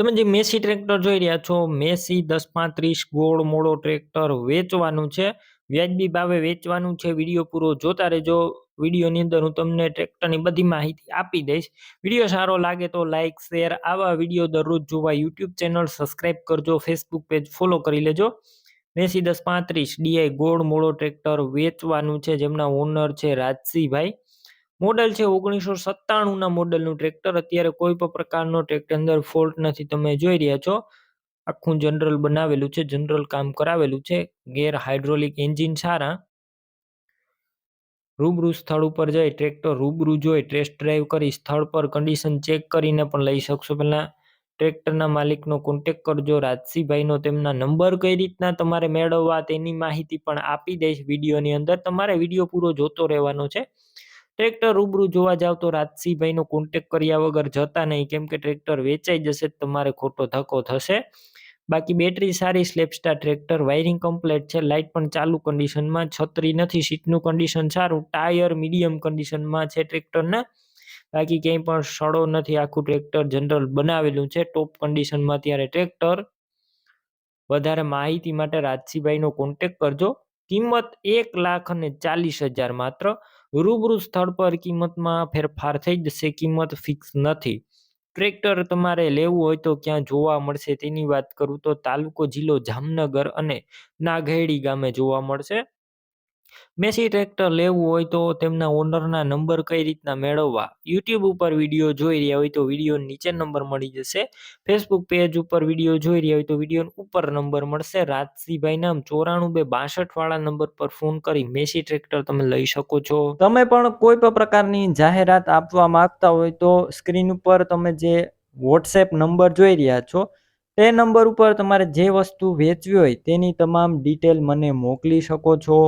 તમે જે Massey tractor જોઈ રહ્યા છો, મેસી દસ પાંત્રીસ ગોળ મોડો ટ્રેક્ટર વેચવાનું છે, વ્યાજબી ભાવે વેચવાનું છે, વીડિયો પૂરો જોતા રહેજો. વિડીયોની અંદર હું તમને ટ્રેક્ટરની બધી માહિતી આપી દઈશ. વીડિયો સારો લાગે તો લાઇક શેર, આવા વીડિયો દરરોજ જોવા યુટ્યુબ ચેનલ સબસ્ક્રાઇબ કરજો, ફેસબુક પેજ ફોલો કરી લેજો. મેસી દસ પાંત્રીસ ડીઆઈ ગોળ મોડો ટ્રેક્ટર વેચવાનું છે, જેમના ઓનર છે રાજસીભાઈ મોડલ છે ઓગણીસો સત્તાણુંના મોડલનું ટ્રેક્ટર અત્યારે કોઈ પણ પ્રકારનો ટ્રેક્ટર અંદર ફોલ્ટ નથી. તમે જોઈ રહ્યા છો, આખું જનરલ બનાવેલું છે જનરલ કામ કરાવેલું છે. ગેર હાઇડ્રોલિક એન્જિન સારા. રૂબરૂ સ્થળ ઉપર જઈ ટ્રેક્ટર રૂબરૂ જોઈ ટેસ્ટ ડ્રાઈવ કરી સ્થળ પર કન્ડિશન ચેક કરીને પણ લઈ શકશો. પહેલાં ટ્રેક્ટરના માલિકનો કોન્ટેક કરજો. રાજસીભાઈનો તેમના નંબર કઈ રીતના તમારે મેળવવા તેની માહિતી પણ આપી દઈશ. વિડીયોની અંદર તમારે વીડિયો પૂરો જોતો રહેવાનો છે. ટ્રેક્ટર રૂબરૂ જોવા જાવ તો રાજસીભાઈનો કોન્ટેક કર્યા વગર જતા નહીં. કેમ કે ટ્રેક્ટર વેચાઈ જશે તમારે ખોટો ધક્કો થશે. બાકી બેટરી સારી સ્લેપસ્ટાર ટ્રેક્ટર વાયરિંગ કમ્પ્લેટ છે. લાઇટ પણ ચાલુ કન્ડિશનમાં છત્રી નથી, સીટનું કન્ડિશન સારું. ટાયર મીડિયમ કન્ડિશનમાં છે ટ્રેક્ટરના બાકી ક્યાંય પણ સડો નથી, આખું ટ્રેક્ટર જનરલ બનાવેલું છે. ટોપ કન્ડિશનમાં ત્યારે ટ્રેક્ટર વધારે માહિતી માટે રાજસીભાઈનો કોન્ટેક કરજો. કિંમત એક લાખ અને ચાલીસ હજાર માત્ર. રૂબરૂ સ્થળ પર કિંમતમાં ફેરફાર થઈ જશે, કિંમત ફિક્સ નથી. ટ્રેક્ટર તમારે લેવું હોય તો ક્યાં જોવા મળશે તેની વાત કરું તો તાલુકો જિલ્લો જામનગર અને નાઘેડી ગામે જોવા મળશે. મેસી ટ્રેક્ટર લેવું હોય તો તેમના ઓનરના નંબર કઈ રીતના મેળવવા? યુટ્યુબ ઉપર વીડિયો જોઈ રહ્યા હોય તો વીડિયો નીચે નંબર મળી જશે. ફેસબુક પેજ ઉપર વીડિયો જોઈ રહ્યા હોય તો વીડિયો ઉપર નંબર મળશે. રાજસીભાઈ નામ ચોરાણું બે બાસઠ વાળા નંબર પર ફોન કરી મેસી ટ્રેક્ટર તમે લઈ શકો છો. તમે પણ કોઈ પણ પ્રકારની જાહેરાત આપવા માંગતા હોય તો સ્ક્રીન ઉપર તમે જે વોટ્સએપ નંબર જોઈ રહ્યા છો, તે નંબર ઉપર તમારે જે વસ્તુ વેચવી હોય તેની તમામ ડિટેલ મને મોકલી શકો છો.